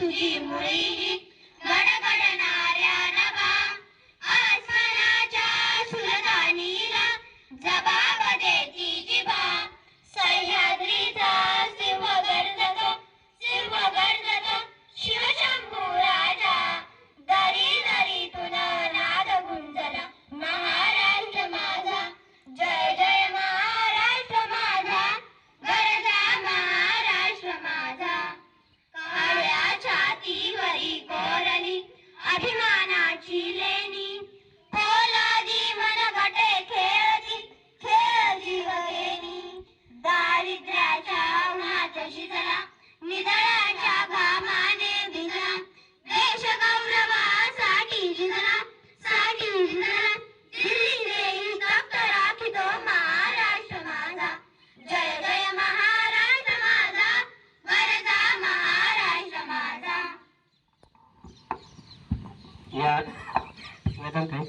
तुझी मुळी गडगडणाऱ्या नभा आसमानाच्या सुलतानीला जबा ಅಭಿಮಾನ ಚೀಲೇನಿ या वेतन थे